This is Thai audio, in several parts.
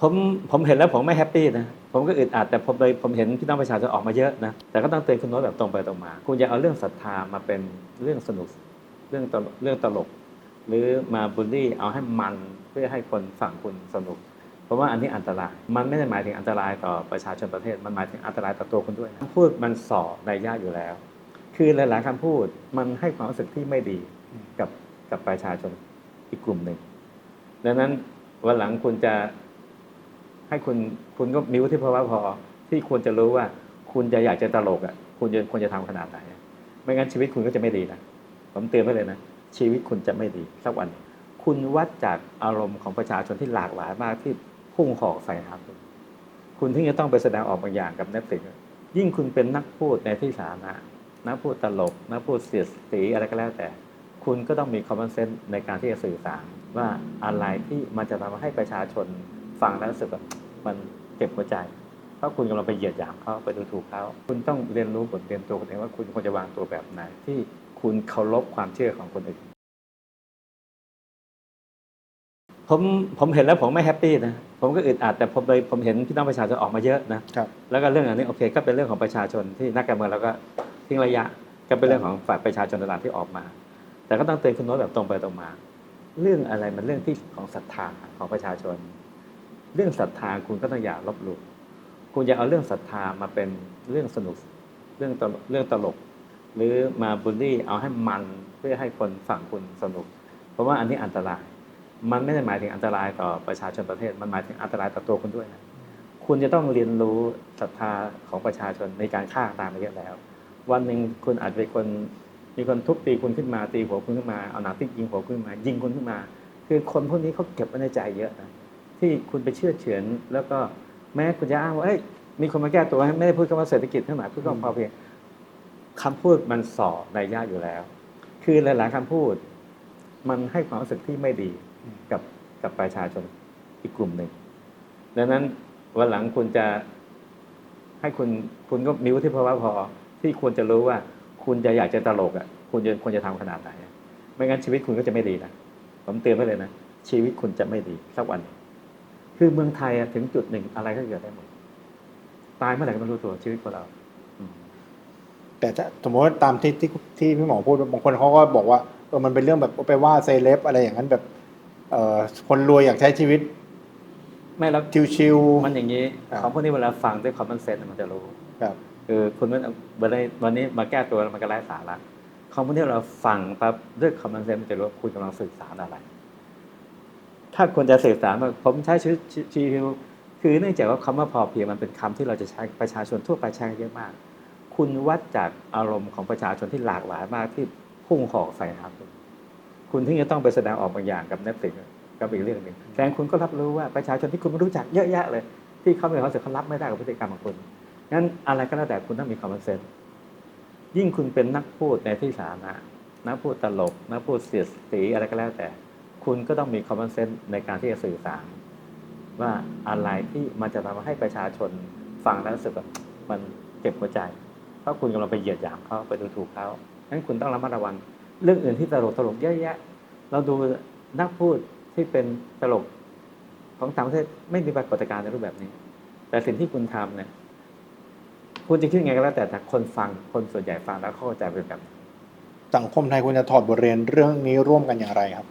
ผมผมเห็นแล้วผมไม่แฮปปี้นะผมก็อึดอัดแต่ผมเลยผมเห็นพี่น้องประชาชนออกมาเยอะนะแต่ก็ต้องเตือนคุณโน้ตแบบตรงไปตรงมา คุณอย่าเอาเรื่องศรัทธามาเป็นเรื่องสนุกเรื่องตลกเรื่องตลก หรือมาบูลลี่เอาให้มันเพื่อให้คนฝั่งคุณสนุก เพราะว่าอันนี้อันตราย มันไม่ได้หมายถึงอันตรายต่อประชาชนประเทศ มันหมายถึงอันตรายต่อตัวคุณด้วยนะคำพูดมันส่อในยะอยู่แล้ว คือหลาย ๆคำพูดมันให้ความรู้สึกที่ไม่ดีกับกับประชาชนอีกกลุ่มหนึ่งดังนั้นวันหลังคุณจะ ให้คุณคุณก็มีวุฒิภาวะพอ ที่ควรจะรู้ว่า คุณจะอยากจะตลกอะคุณจะควรจะทำขนาดไหนไม่งั้นชีวิตคุณก็จะไม่ดีนะผมเตือนไว้เลยนะชีวิตคุณจะไม่ดีสักวัน คุณวัดจากอารมณ์ของประชาชนที่หลากหลายมากที่พุ่งหอกใส่หาคุณคุณที่จะต้องไปแสดงออกบางอย่างกับนักติยิ่งคุณเป็นนักพูดในที่สาธารณะนักพูดตลกนักพูดเสียดสีอะไรก็แล้วแต่ คุณก็ต้องมี common sense ในการที่จะสื่อสารว่าอะไรที่มันจะทำให้ประชาชนฟังแล้วรู้สึกแบบ มันเจ็บหัวใจ เพราะคุณกำลังไปเหยียดหยามเขาไปดูถูกเขาคุณต้องเรียนรู้บทเรียนตัวคุณเองว่าคุณควรจะวางตัวแบบไหน ที่คุณเคารพความเชื่อของคนอื่นผมผมเห็นแล้วผมไม่แฮปปี้นะผมก็อึดอัดแต่ผมเลยผมเห็นพี่น้องประชาชนออกมาเยอะนะครับแล้วก็เรื่องอันนี้โอเค ก็เป็นเรื่องของประชาชนที่นักการเมืองแล้วก็ทิ้งระยะ ก็เป็นเรื่องของฝ่ายประชาชนต่างๆที่ออกมา แต่ก็ต้องเตือนคุณโน้ตแบบตรงไปตรงมา เรื่องอะไรมันเรื่องที่ของศรัทธาของประชาชน เรื่องศรัทธาคุณก็ต้องอย่าลบหลู่คุณอย่าเอาเรื่องศรัทธามาเป็นเรื่องสนุกเรื่องตลกเรื่องตลก หรือมาบูลลี่เอาให้มันเพื่อให้คนฝั่งคุณสนุก เพราะว่าอันนี้อันตราย มันไม่ได้หมายถึงอันตรายต่อประชาชนประเทศ มันหมายถึงอันตรายต่อตัวคุณด้วยนะคุณจะต้องเรียนรู้ศรัทธาของประชาชนในการฆ่าตามมาเยอะแล้ว วันหนึ่งคุณอาจจะเป็นคนมีคนทุบตีคุณขึ้นมาตีหัวคุณขึ้นมาเอาหนังติ๊กยิงหัวคุณขึ้นมา ยิงคุณขึ้นมา คือคนพวกนี้เขาเก็บไว้ในใจเยอะนะ ที่คุณไปเชื่อเฉือน แล้วก็แม้คุณจะอ้างว่าเอ้ยมีคนมาแก้ตัวให้ไม่ได้พูดคำว่าเศรษฐกิจทั้งหลายพูดคำว่าพอเพียงคำพูดมันส่อในยะอยู่แล้ว คือหลายๆคำพูด มันให้ความรู้สึกที่ไม่ดีกับกับประชาชนอีกกลุ่มหนึ่งดังนั้นวันหลังคุณจะให้คุณคุณก็มีวุฒิภาวะพอ ที่ควรจะรู้ว่า คุณจะอยากจะตลกอะคุณจะควรจะทำขนาดไหนไม่งั้นชีวิตคุณก็จะไม่ดีนะผมเตือนไว้เลยนะชีวิตคุณจะไม่ดีสักวัน คือเมืองไทยอะถึงจุดหนึ่งอะไรก็เกิดได้หมด ตายเมื่อไหร่ก็ไม่รู้ตัวชีวิตของเราอืมแต่ถ้าสมมติว่าตามที่ที่ที่พี่หมอพูดบางคนเขาก็บอกว่าเออมันเป็นเรื่องแบบไปว่าเซเลบอะไรอย่างนั้นแบบเอ่อคนรวยอยากใช้ชีวิต ไม่แล้วชิวมันอย่างนี้ครับของพวกนี้เวลาฟังด้วยคอมมอนเซนส์มันจะรู้ๆครับคือคุณไม่วันนี้วันนี้มาแก้ตัวแล้วมันก็ไร้สาระคำพูดที่เราฟังปั๊บด้วยคอมมอนเซนส์มันจะรู้ว่าคุณกำลังสื่อสารอะไร ถ้าคุณจะสื่อสารว่าผมใช้ชีวิตชีวิตคือเนื่องจากว่าคำว่าพอเพียงมันเป็นคำที่เราจะใช้ประชาชนทั่วไปใช้เยอะมาก คุณวัดจากอารมณ์ของประชาชนที่หลากหลายมากที่พุ่งหอกใส่หาคุณคุณที่จะต้องไปแสดงออกบางอย่างกับนักติงก็เป็นอีกเรื่องหนึ่งแต่คุณก็รับรู้ว่าประชาชนที่คุณไม่รู้จักเยอะแยะเลย ที่เขาเป็นเขาเสียเขารับไม่ได้กับพฤติกรรมของคุณงั้นอะไรก็แล้วแต่คุณต้องมี common sense ยิ่งคุณเป็นนักพูดในที่สาธารณะนักพูดตลกนักพูดเสียดสีอะไรก็แล้วแต่ คุณก็ต้องมี common sense ในการที่จะสื่อสาร ว่าอะไรที่มันจะทำให้ประชาชนฟังแล้วรู้สึกแบบมันเจ็บหัวใจ เพราะคุณกำลังไปเหยียดหยามเขาไปดูถูกเขางั้นคุณต้องระมัดระวัง เรื่องอื่นที่ตลกตลกเยอะแยะ เราดูนักพูดที่เป็นตลกของต่างประเทศไม่มีปรากฏการณ์ในรูปแบบนี้ แต่สิ่งที่คุณทำเนี่ย คุณจะคิดยังไงก็แล้วแต่แต่คนฟังคนส่วนใหญ่ฟังแล้วเข้าใจเป็นแบบ สังคมไทยควรจะถอดบทเรียนเรื่องนี้ร่วมกันอย่างไรครับ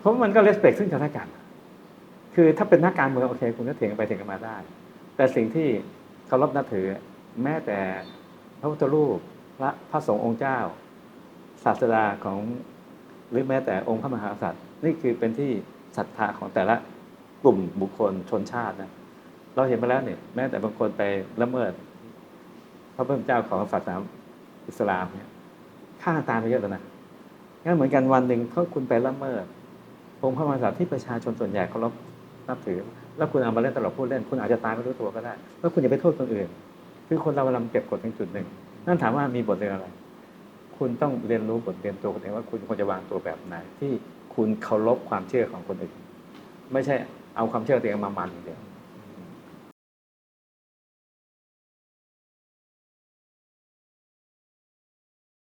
เพราะมันก็เลสเปกซึ่งกันและกัน คือถ้าเป็นนักการเมืองโอเค คุณก็เถียงไปเถียงกันมาได้ แต่สิ่งที่เคารพนับถือแม้แต่พระพุทธรูปพระพระสงฆ์องค์เจ้า ศาสดาของหรือแม้แต่องค์พระมหากษัตริย์ นี่คือเป็นที่ศรัทธาของแต่ละกลุ่มบุคคลชนชาตินะเราเห็นมาแล้วเนี่ยแม้แต่บางคนไปละเมิด พระพุทธเจ้าของศาสนาอิสลามเนี่ยฆ่าตายไปเยอะแล้วนะงั้นเหมือนกันวันหนึ่งเขาคุณไปละเมิด องค์พระมหากษัตริย์ที่ประชาชนส่วนใหญ่เคารพนับถือ แล้วคุณเอามาเล่นตลกพูดเล่น คุณอาจจะตายไม่รู้ตัวก็ได้แล้วคุณอย่าไปโทษคนอื่น คือคนเราเวลามันเก็บกดถึงจุดหนึ่ง นั่นถามว่ามีบทเรียนอะไร คุณต้องเรียนรู้บทเรียนตัวคุณเองว่าคุณควรจะวางตัวแบบไหน ที่คุณเคารพความเชื่อของคนอื่น ไม่ใช่เอาความเชื่อตัวเองมามันอย่างเดียว